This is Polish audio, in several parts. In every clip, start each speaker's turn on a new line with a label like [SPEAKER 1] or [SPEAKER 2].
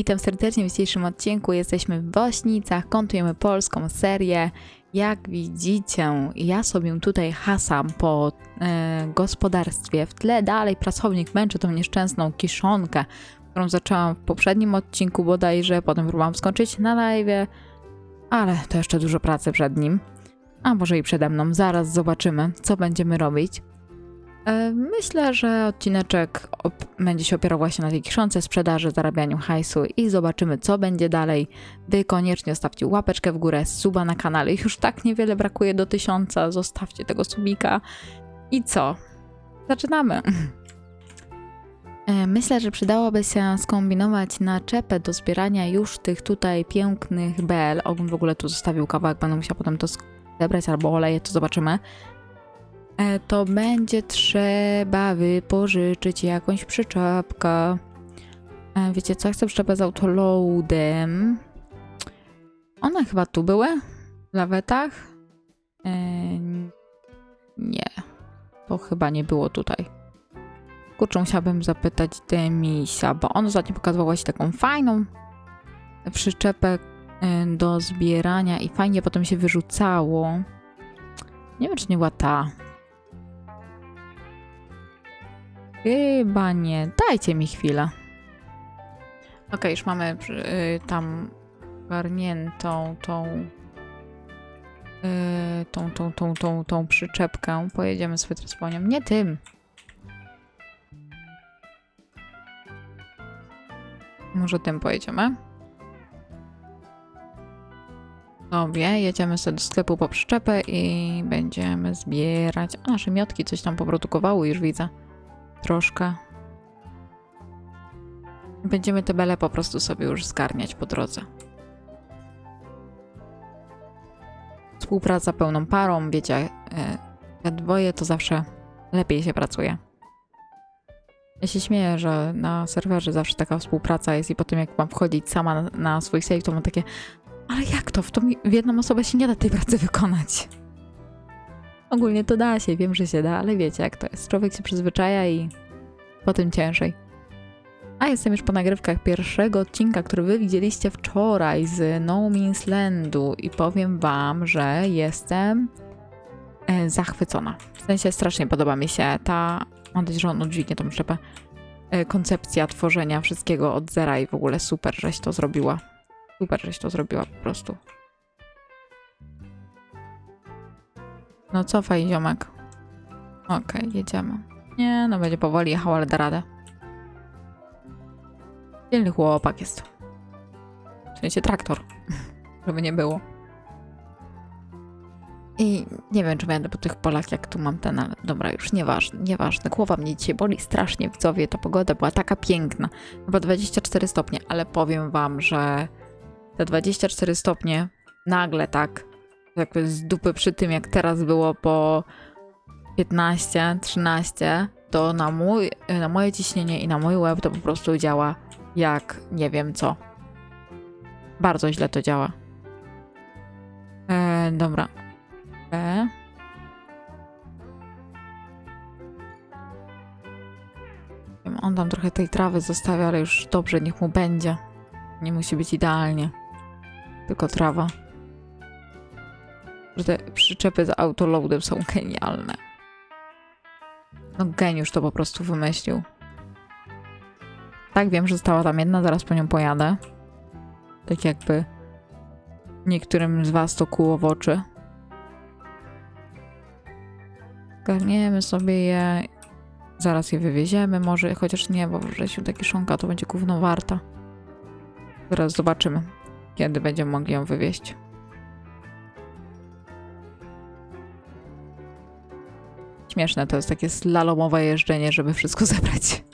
[SPEAKER 1] Witam serdecznie w dzisiejszym odcinku. Jesteśmy w Wośnicach, kontujemy polską serię. Jak widzicie, ja sobie tutaj hasam po e, gospodarstwie. W tle dalej pracownik męczy tą nieszczęsną kiszonkę, którą zaczęłam w poprzednim odcinku bodajże, potem próbowałam skończyć na live, ale to jeszcze dużo pracy przed nim. A może i przede mną. Zaraz zobaczymy, co będziemy robić. E, Myślę, że odcineczek będzie się opierał właśnie na tej książce sprzedaży, zarabianiu hajsu i zobaczymy, co będzie dalej. Wy koniecznie zostawcie łapeczkę w górę, suba na kanale. Już tak niewiele brakuje do tysiąca. Zostawcie tego subika. I co? Zaczynamy. E, Myślę, że przydałoby się skombinować naczepę do zbierania już tych tutaj pięknych bel. Ogun w ogóle tu zostawił kawałek, będę musiała potem to zebrać albo oleje, to zobaczymy. E, to będzie trzeba wypożyczyć jakąś przyczepkę. E, wiecie co, chcę przyczepę z autoloadem. One chyba tu były? W lawetach? E, nie. To chyba nie było tutaj. Kurczę, musiałabym zapytać Demisia, bo on ostatnio pokazywał właśnie taką fajną przyczepę do zbierania i fajnie potem się wyrzucało. Nie wiem, czy nie była ta. Chyba nie. Dajcie mi chwilę. Ok, już mamy y, tam garniętą tą, y, tą, tą, tą, tą, tą przyczepkę. Pojedziemy sobie teraz po nią. Nie tym. Może tym pojedziemy. Sobie, jedziemy sobie do sklepu po przyczepę i będziemy zbierać. A nasze miotki coś tam poprodukowały, już widzę troszkę. Będziemy te bele po prostu sobie już zgarniać po drodze. Współpraca pełną parą, wiecie, e, we dwoje to zawsze lepiej się pracuje. Ja się śmieję, że na serwerze zawsze taka współpraca jest i potem jak mam wchodzić sama na, na swój save, to mam takie ale jak to? W, to mi, w jedną osobę się nie da tej pracy wykonać. Ogólnie to da się, wiem, że się da, ale wiecie jak to jest. Człowiek się przyzwyczaja i potem ciężej. A jestem już po nagrywkach pierwszego odcinka, który wy widzieliście wczoraj z No Means Landu i powiem wam, że jestem e, zachwycona. W sensie strasznie podoba mi się ta, mam nadzieję, że on udźwignie tą przyczepę, e, koncepcja tworzenia wszystkiego od zera i w ogóle super, żeś to zrobiła. Super, żeś to zrobiła po prostu. No cofaj, ziomek. Okej, jedziemy. Nie, no będzie powoli jechał, ale da radę. Dzielny chłopak jest. W sensie traktor. Żeby nie było. I nie wiem, czy będę po tych polach, jak tu mam ten, ale dobra, już nieważne, nieważne. Głowa mnie dzisiaj boli strasznie, widzowie. Ta pogoda była taka piękna. Chyba 24 stopnie, ale powiem wam, że te 24 stopnie nagle tak jakby z dupy przy tym, jak teraz było po 15, 13, to na, mój, na moje ciśnienie i na mój łeb to po prostu działa jak nie wiem co. Bardzo źle to działa. E, dobra. E. On tam trochę tej trawy zostawia, ale już dobrze, niech mu będzie. Nie musi być idealnie. Tylko trawa. Że te przyczepy z autoloadem są genialne. No geniusz to po prostu wymyślił. Tak, wiem, że została tam jedna, zaraz po nią pojadę. Tak jakby niektórym z was to kuło w oczy. Garniemy sobie je. Zaraz je wywieziemy, może, chociaż nie, bo w takie szonka to będzie gówno warta. Zaraz zobaczymy, kiedy będziemy mogli ją wywieźć. Śmieszne to jest takie slalomowe jeżdżenie, żeby wszystko zebrać.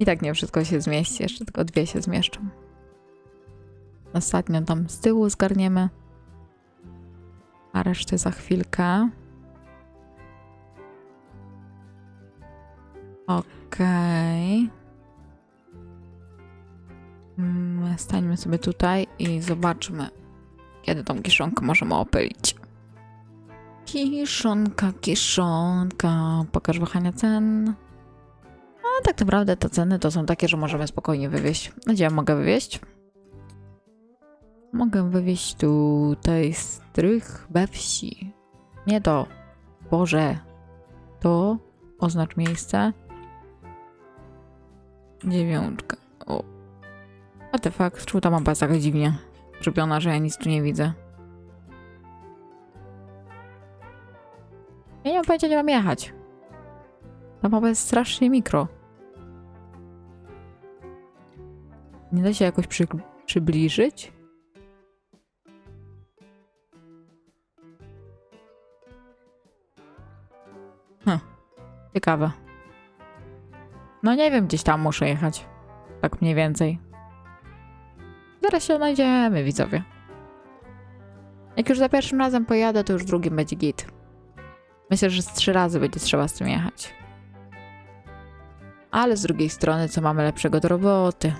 [SPEAKER 1] I tak nie wszystko się zmieści, jeszcze tylko dwie się zmieszczą. Ostatnio tam z tyłu zgarniemy, a resztę za chwilkę. Okej. Mm, Stańmy sobie tutaj i zobaczmy, kiedy tą kiszonkę możemy opylić. Kiszonka, kiszonka. Pokaż wahania cen. A tak naprawdę te ceny to są takie, że możemy spokojnie wywieźć. Gdzie ja mogę wywieźć? Mogę wywieźć tutaj strych we wsi. Nie to. Boże. To oznacz miejsce. Dziewiątka. O. Fuck? Czemu ta mapa jest tak dziwnie zrobiona, że ja nic tu nie widzę? Ja nie mam pojęcia, gdzie mam jechać. Ta mapa jest strasznie mikro. Nie da się jakoś przy, przybliżyć? Hm, ciekawe. No nie wiem, gdzieś tam muszę jechać. Tak mniej więcej. Zaraz się odnajdziemy, widzowie. Jak już za pierwszym razem pojadę, to już drugim będzie git. Myślę, że z trzy razy będzie trzeba z tym jechać. Ale z drugiej strony, co mamy lepszego do roboty?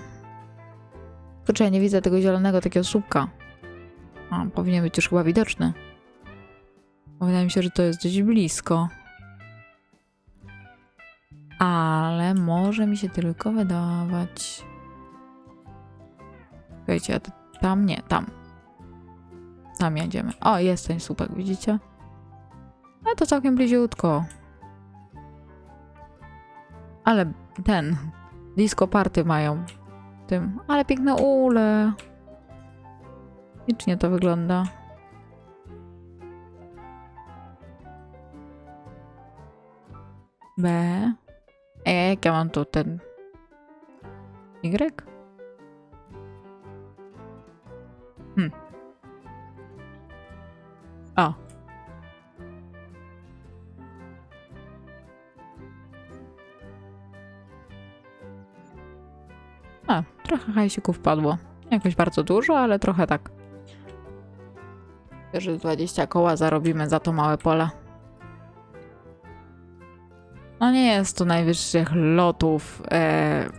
[SPEAKER 1] Kurczę, ja nie widzę tego zielonego takiego słupka. A, powinien być już chyba widoczny. Wydaje mi się, że to jest dość blisko. Ale może mi się tylko wydawać. Słuchajcie, a tam nie, tam. Tam jedziemy. O, jest ten słupek, widzicie? No to całkiem bliziutko. Ale ten. Disco party mają. Tym. Ale piękne ule. Licznie to wygląda. B. Ej, jak ja mam tu ten. Y? Hmm. O. trochę hajsików wpadło. Jakoś bardzo dużo, ale trochę tak. Że 20 koła zarobimy za to małe pole. No nie jest to najwyższych lotów e,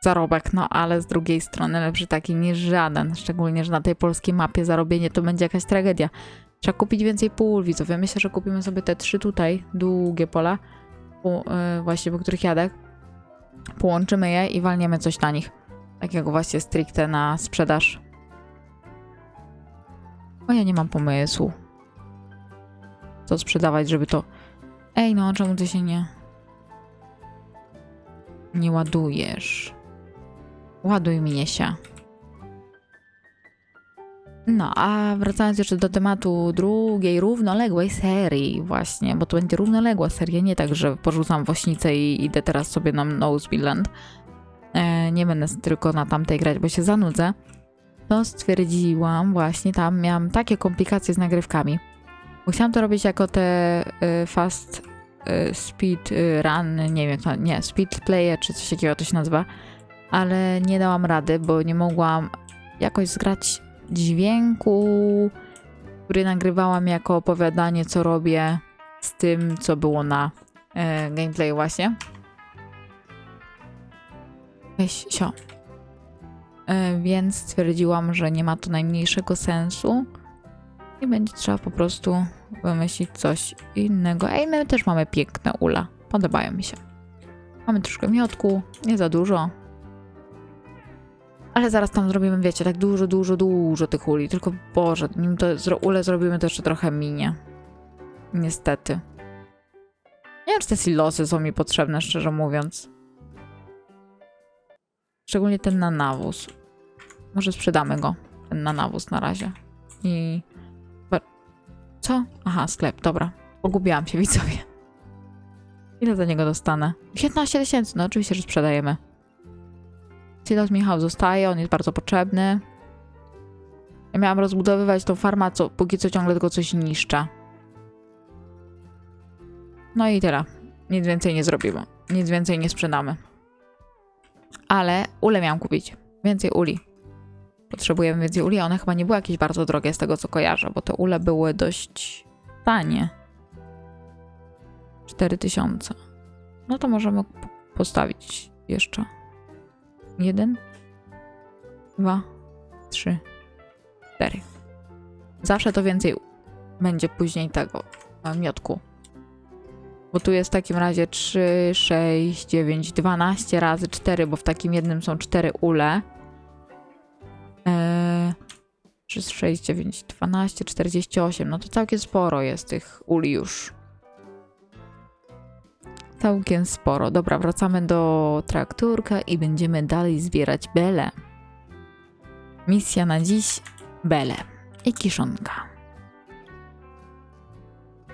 [SPEAKER 1] zarobek, no ale z drugiej strony lepszy taki niż żaden. Szczególnie, że na tej polskiej mapie zarobienie to będzie jakaś tragedia. Trzeba kupić więcej pól, widzowie. Myślę, że kupimy sobie te trzy tutaj, długie pola, po, e, właśnie po których jadę. Połączymy je i walniemy coś na nich. Takiego właśnie stricte na sprzedaż. O, ja nie mam pomysłu. Co sprzedawać, żeby to... Ej, no, czemu ty się nie... Nie ładujesz? Ładuj mnie się. No, a wracając jeszcze do tematu drugiej, równoległej serii właśnie, bo to będzie równoległa seria, nie tak, że porzucam wośnicę i idę teraz sobie na Nosebilland. E, nie będę tylko na tamtej grać, bo się zanudzę. To stwierdziłam właśnie, tam miałam takie komplikacje z nagrywkami. Bo chciałam to robić jako te y, fast y, speed y, run, nie wiem, to, nie, speed player czy coś takiego to się nazywa, ale nie dałam rady, bo nie mogłam jakoś zgrać dźwięku, który nagrywałam jako opowiadanie, co robię z tym, co było na e, gameplay właśnie. Weź, sio. E, więc stwierdziłam, że nie ma to najmniejszego sensu i będzie trzeba po prostu wymyślić coś innego. Ej, my też mamy piękne ula. Podobają mi się. Mamy troszkę miodku, nie za dużo. Ale zaraz tam zrobimy, wiecie, tak dużo, dużo, dużo tych uli. Tylko Boże, nim to zro ule zrobimy, to jeszcze trochę minie. Niestety. Nie wiem, czy te silosy są mi potrzebne, szczerze mówiąc. Szczególnie ten na nawóz. Może sprzedamy go, ten na nawóz na razie. I... Co? Aha, sklep, dobra. Pogubiłam się, widzowie. Ile za niego dostanę? 15 tysięcy, no oczywiście, że sprzedajemy. Silos Michał zostaje, on jest bardzo potrzebny. Ja miałam rozbudowywać tą farmę, co, póki co ciągle tylko coś niszczę. No i tyle. Nic więcej nie zrobimy. Nic więcej nie sprzedamy. Ale ule miałam kupić. Więcej uli. Potrzebujemy więcej uli, one chyba nie były jakieś bardzo drogie z tego co kojarzę, bo te ule były dość tanie. 4000. No to możemy postawić jeszcze. Jeden, dwa, trzy, cztery. Zawsze to więcej będzie później tego e, miodku. Bo tu jest w takim razie 3, 6, 9, 12 razy 4, bo w takim jednym są 4 ule. Eee, 3, 6, 9, 12, 48. No to całkiem sporo jest tych uli już. Całkiem sporo. Dobra, wracamy do trakturka i będziemy dalej zbierać bele. Misja na dziś bele i kiszonka.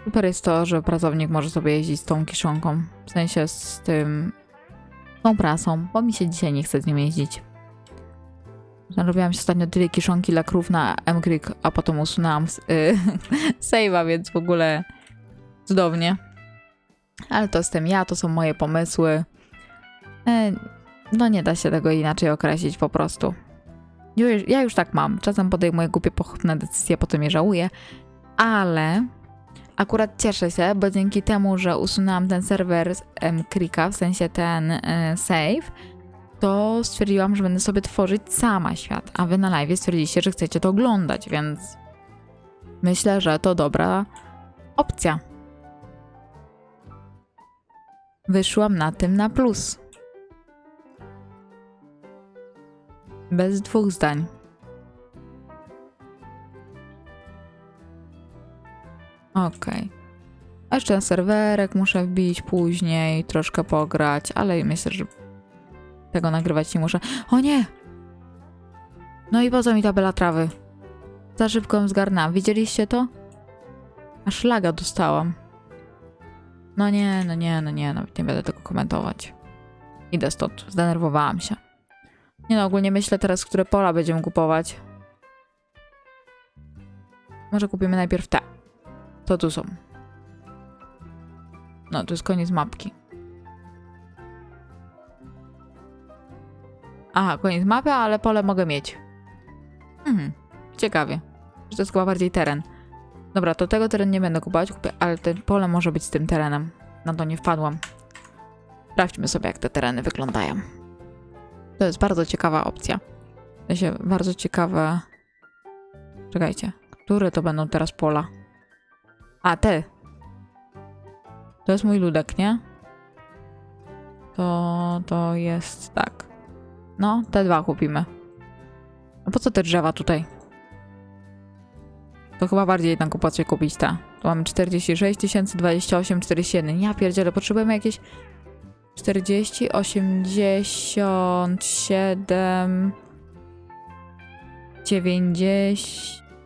[SPEAKER 1] Super jest to, że pracownik może sobie jeździć z tą kiszonką. W sensie z tym. tą prasą, bo mi się dzisiaj nie chce z nią jeździć. Narobiłam się ostatnio dwie kiszonki dla krów na M-Creek, a potem usunęłam s- y, save'a, więc w ogóle cudownie. Ale to jestem ja, to są moje pomysły. E, no nie da się tego inaczej określić po prostu. Ja już tak mam. Czasem podejmuję głupie, pochopne decyzje, potem je żałuję, ale akurat cieszę się, bo dzięki temu, że usunęłam ten serwer z M-Creeka, w sensie ten e, save, to stwierdziłam, że będę sobie tworzyć sama świat, a wy na live stwierdziliście, że chcecie to oglądać, więc myślę, że to dobra opcja. Wyszłam na tym na plus. Bez dwóch zdań. Okej. A Jeszcze na serwerek muszę wbić później, troszkę pograć, ale myślę, że tego nagrywać nie muszę. O nie! No i po co mi tabela trawy? Za szybko ją zgarnęłam. Widzieliście to? Aż laga dostałam. No nie, no nie, no nie, nawet nie będę tego komentować. Idę stąd, zdenerwowałam się. Nie no, ogólnie myślę teraz, które pola będziemy kupować. Może kupimy najpierw te. To tu są. No, to jest koniec mapki. Aha, koniec mapy, ale pole mogę mieć. Mhm, ciekawie. Że to jest chyba bardziej teren. Dobra, to tego teren nie będę kupować, kupię, ale ten pole może być z tym terenem. Na to nie wpadłam. Sprawdźmy sobie, jak te tereny wyglądają. To jest bardzo ciekawa opcja. W sensie, bardzo ciekawe... Czekajcie, które to będą teraz pola? A, te. To jest mój ludek, nie? To, to jest tak. No, te dwa kupimy. A po co te drzewa tutaj? To chyba bardziej jednak opłaca się kupić te. Tu mamy 46 tysięcy, 28, 41. Ja pierdzielę, potrzebujemy jakieś 40, 87, 90...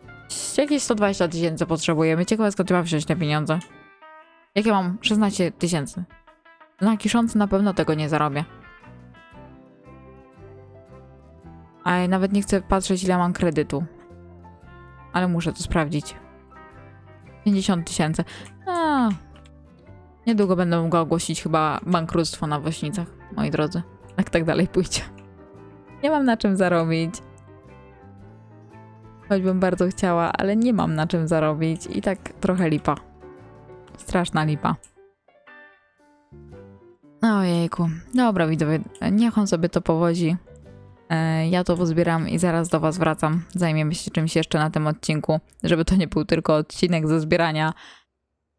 [SPEAKER 1] Jakieś 120 tysięcy potrzebujemy. Ciekawe skąd mam wziąć te pieniądze. Jak ja mam 16 tysięcy? Na kiszący na pewno tego nie zarobię. A nawet nie chcę patrzeć ile mam kredytu. Ale muszę to sprawdzić. 50 tysięcy. Niedługo będę mogła ogłosić chyba bankructwo na Wośnicach, moi drodzy. Jak tak dalej pójdzie. Nie mam na czym zarobić. Choćbym bardzo chciała, ale nie mam na czym zarobić. I tak trochę lipa. Straszna lipa. Ojejku. Dobra, widzowie, niech on sobie to powodzi. E, Ja to pozbieram i zaraz do Was wracam. Zajmiemy się czymś jeszcze na tym odcinku, żeby to nie był tylko odcinek ze zbierania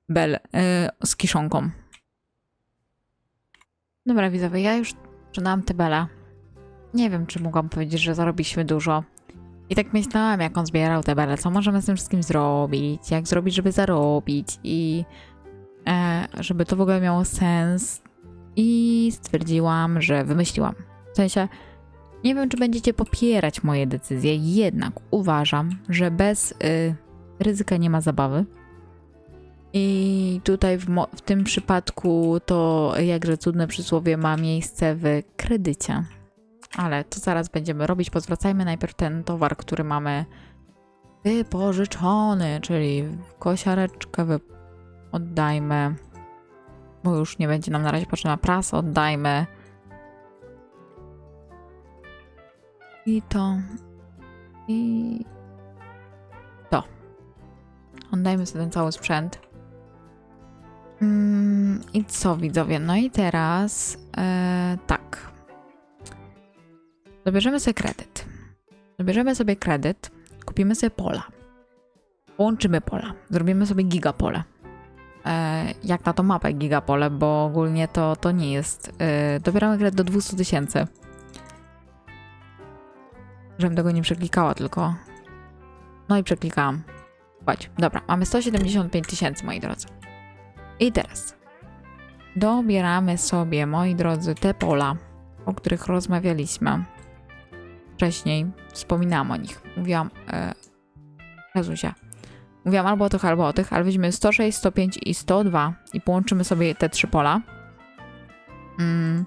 [SPEAKER 1] bel e, z kiszonką. Dobra, widzowie, ja już sprzedałam te bele. Nie wiem, czy mogłam powiedzieć, że zarobiliśmy dużo. I tak myślałam, jak on zbierał te bele, co możemy z tym wszystkim zrobić, jak zrobić, żeby zarobić i e, żeby to w ogóle miało sens. I stwierdziłam, że wymyśliłam. W sensie, nie wiem, czy będziecie popierać moje decyzje, jednak uważam, że bez y, ryzyka nie ma zabawy. I tutaj w, w tym przypadku to jakże cudne przysłowie ma miejsce w kredycie. Ale to zaraz będziemy robić. Pozwracajmy najpierw ten towar, który mamy wypożyczony, czyli kosiareczkę wy... oddajmy, bo już nie będzie nam na razie potrzebna prasa, oddajmy. I to. I to. Oddajmy sobie ten cały sprzęt. Mm, I co, widzowie? No i teraz e, tak. Zabierzemy sobie kredyt. Zabierzemy sobie kredyt, kupimy sobie pola. Połączymy pola. Zrobimy sobie gigapole. jak na tą mapę gigapole, bo ogólnie to, to nie jest. E, dobieramy grę do 200 tysięcy. Żebym tego nie przeklikała tylko. No i przeklikałam. Chodź, dobra, mamy 175 tysięcy, moi drodzy. I teraz dobieramy sobie, moi drodzy, te pola, o których rozmawialiśmy wcześniej. Wspominałam o nich. Mówiłam, e, Jezusia. Mówiłam albo o tych, albo o tych, ale weźmiemy 106, 105 i 102 i połączymy sobie te trzy pola. Mm.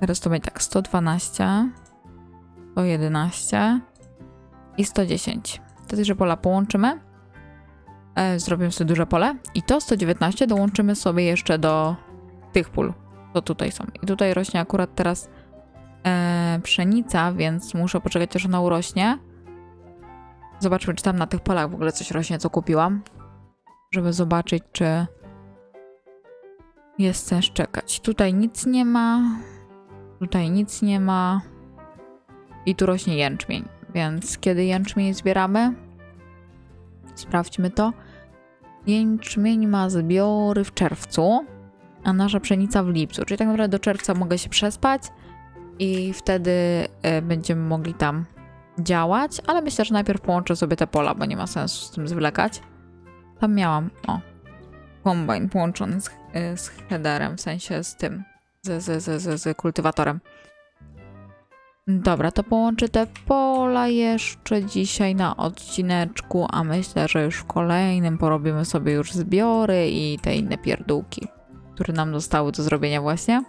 [SPEAKER 1] Teraz to będzie tak, 112, 111 i 110. Te trzy pola połączymy. E, zrobimy sobie duże pole i to 119 dołączymy sobie jeszcze do tych pól, co tutaj są. I tutaj rośnie akurat teraz e, pszenica, więc muszę poczekać, aż ona urośnie. Zobaczmy, czy tam na tych polach w ogóle coś rośnie, co kupiłam. Żeby zobaczyć, czy jest sens czekać. Tutaj nic nie ma. Tutaj nic nie ma. I tu rośnie jęczmień. Więc kiedy jęczmień zbieramy? Sprawdźmy to. Jęczmień ma zbiory w czerwcu, a nasza pszenica w lipcu. Czyli tak naprawdę do czerwca mogę się przespać i wtedy e, będziemy mogli tam działać, ale myślę, że najpierw połączę sobie te pola, bo nie ma sensu z tym zwlekać. Tam miałam, o, kombajn połączony z, y, z headerem, w sensie z tym, z, z, z, z, z kultywatorem. Dobra, to połączę te pola jeszcze dzisiaj na odcineczku, a myślę, że już w kolejnym porobimy sobie już zbiory i te inne pierdółki, które nam zostały do zrobienia właśnie.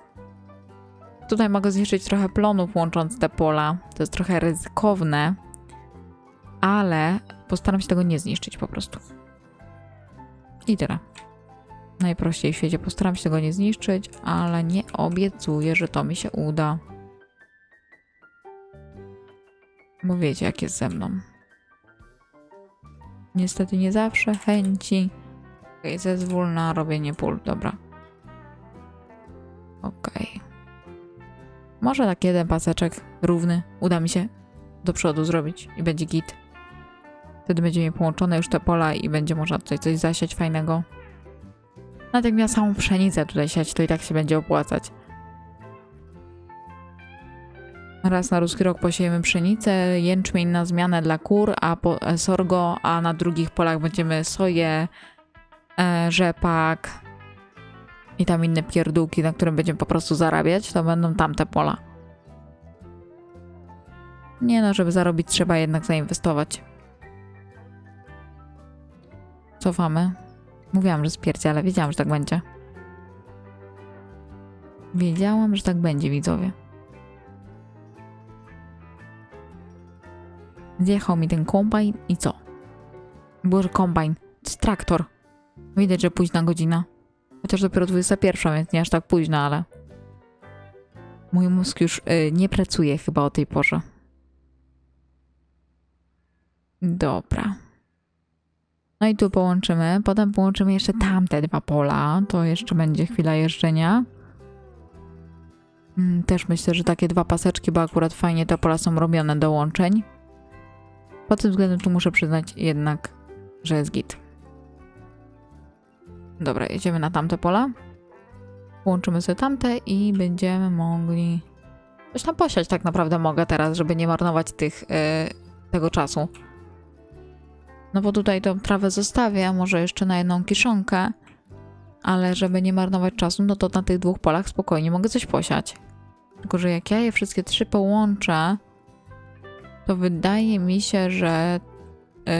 [SPEAKER 1] Tutaj mogę zniszczyć trochę plonów łącząc te pola. To jest trochę ryzykowne, ale postaram się tego nie zniszczyć po prostu. I tyle. Najprościej w świecie postaram się tego nie zniszczyć, ale nie obiecuję, że to mi się uda. Bo wiecie, jak jest ze mną. Niestety nie zawsze chęci. Okay, zezwól na robienie pól, dobra. Okej. Okay. Może tak jeden paseczek równy uda mi się do przodu zrobić i będzie git. Wtedy będzie mi połączone już te pola i będzie można tutaj coś zasiać fajnego. Miała samą pszenicę tutaj siać, to i tak się będzie opłacać. Raz na ruski rok posiejemy pszenicę, jęczmień na zmianę dla kur, a po, e, sorgo, a na drugich polach będziemy soję, e, rzepak, i tam inne pierdółki, na którym będziemy po prostu zarabiać, to będą tamte pola. Nie no, żeby zarobić trzeba jednak zainwestować. Cofamy. Mówiłam, że spiercie, ale wiedziałam, że tak będzie. Wiedziałam, że tak będzie, widzowie. Zjechał mi ten kombajn i co? Było, że kombajn. Traktor. Widać, że późna godzina. Chociaż dopiero 21, więc nie aż tak późno, ale mój mózg już y, nie pracuje chyba o tej porze. Dobra. No i tu połączymy. Potem połączymy jeszcze tamte dwa pola. To jeszcze będzie chwila jeżdżenia. Mm, Też myślę, że takie dwa paseczki, bo akurat fajnie te pola są robione do łączeń. Pod tym względem tu muszę przyznać jednak, że jest git. Dobra, jedziemy na tamte pola. Połączymy sobie tamte i będziemy mogli... Coś tam posiać tak naprawdę mogę teraz, żeby nie marnować tych, yy, tego czasu. No bo tutaj tą trawę zostawię, może jeszcze na jedną kiszonkę, ale żeby nie marnować czasu, no to na tych dwóch polach spokojnie mogę coś posiać. Tylko, że jak ja je wszystkie trzy połączę, to wydaje mi się, że yy,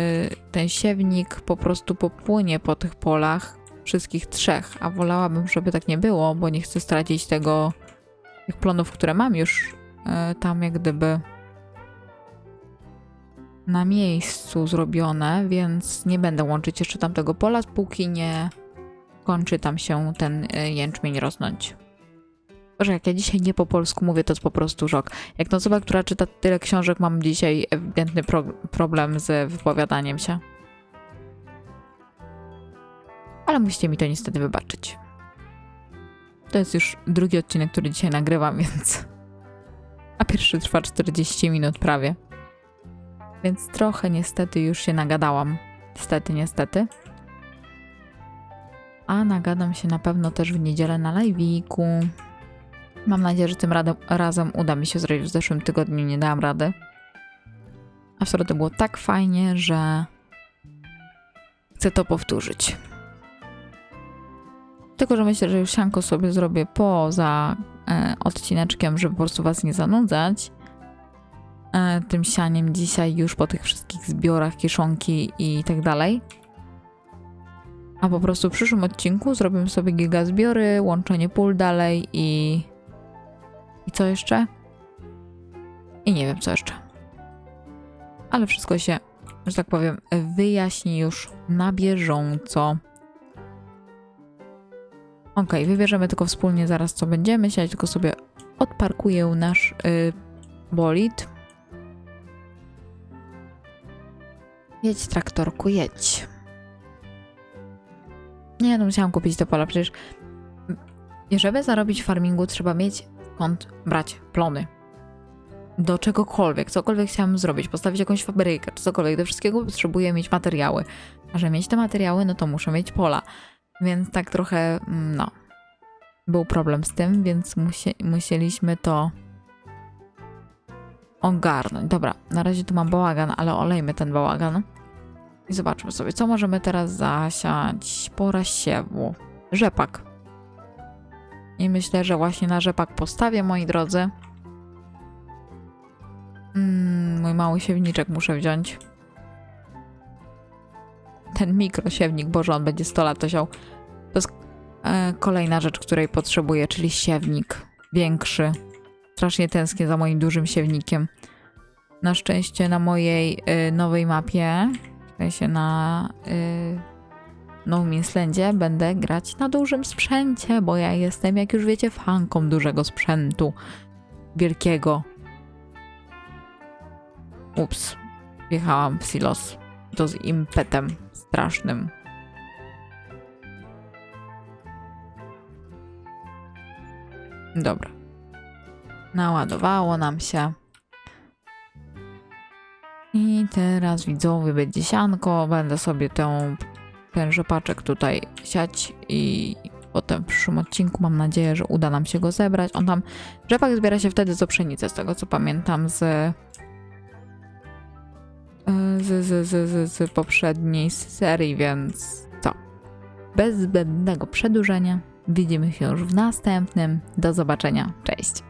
[SPEAKER 1] ten siewnik po prostu popłynie po tych polach wszystkich trzech, a wolałabym, żeby tak nie było, bo nie chcę stracić tego, tych plonów, które mam już e, tam jak gdyby na miejscu zrobione, więc nie będę łączyć jeszcze tamtego pola, póki nie kończy tam się ten e, jęczmień rosnąć. Że jak ja dzisiaj nie po polsku mówię, to jest po prostu żok. Jak osoba, która czyta tyle książek, mam dzisiaj ewidentny pro problem z wypowiadaniem się ale musicie mi to niestety wybaczyć. To jest już drugi odcinek, który dzisiaj nagrywam, więc. A pierwszy trwa 40 minut prawie. Więc trochę niestety już się nagadałam. Niestety, niestety. a nagadam się na pewno też w niedzielę na live'iku. Mam nadzieję, że tym radem, razem uda mi się zrobić. W zeszłym tygodniu nie dałam rady. A w środę było tak fajnie, że chcę to powtórzyć. Tylko, że myślę, że już sianko sobie zrobię poza e, odcineczkiem, żeby po prostu was nie zanudzać. E, tym sianiem dzisiaj już po tych wszystkich zbiorach, kiszonki i tak dalej. A po prostu w przyszłym odcinku zrobimy sobie giga zbiory, łączenie pól dalej i... I co jeszcze? I nie wiem co jeszcze. Ale wszystko się, że tak powiem, wyjaśni już na bieżąco. Ok, wybierzemy tylko wspólnie zaraz co będziemy siać, tylko sobie odparkuję nasz y, bolid. Jedź traktorku, jedź. Nie, no musiałam kupić to pola, przecież żeby zarobić w farmingu trzeba mieć brać plony. Do czegokolwiek, cokolwiek chciałam zrobić, postawić jakąś fabrykę, czy cokolwiek, do wszystkiego potrzebuję mieć materiały. A żeby mieć te materiały, no to muszę mieć pola. Więc tak trochę, mm, no, był problem z tym, więc musie, musieliśmy to ogarnąć. Dobra, na razie tu mam bałagan, ale olejmy ten bałagan. I zobaczmy sobie, co możemy teraz zasiać. Pora siewu. Rzepak. I myślę, że właśnie na rzepak postawię, moi drodzy. Mm, mój mały siewniczek muszę wziąć. Ten mikrosiewnik, boże, on będzie 100 lat wziął. To jest e, kolejna rzecz, której potrzebuję, czyli siewnik. Większy. Strasznie tęsknię za moim dużym siewnikiem. Na szczęście na mojej y, nowej mapie, w sensie na y, Nowym Islandzie, będę grać na dużym sprzęcie, bo ja jestem, jak już wiecie, fanką dużego sprzętu. Wielkiego. Ups. Wjechałam w silos. To z impetem strasznym. Dobra. Naładowało nam się. I teraz widzowie będzie sianko. Będę sobie tę, ten rzepaczek tutaj siać i potem w przyszłym odcinku mam nadzieję, że uda nam się go zebrać. On tam, rzepak zbiera się wtedy co pszenicę, z tego co pamiętam z z, z, z, z, z poprzedniej serii, więc co? Bez zbędnego przedłużenia widzimy się już w następnym. Do zobaczenia. Cześć!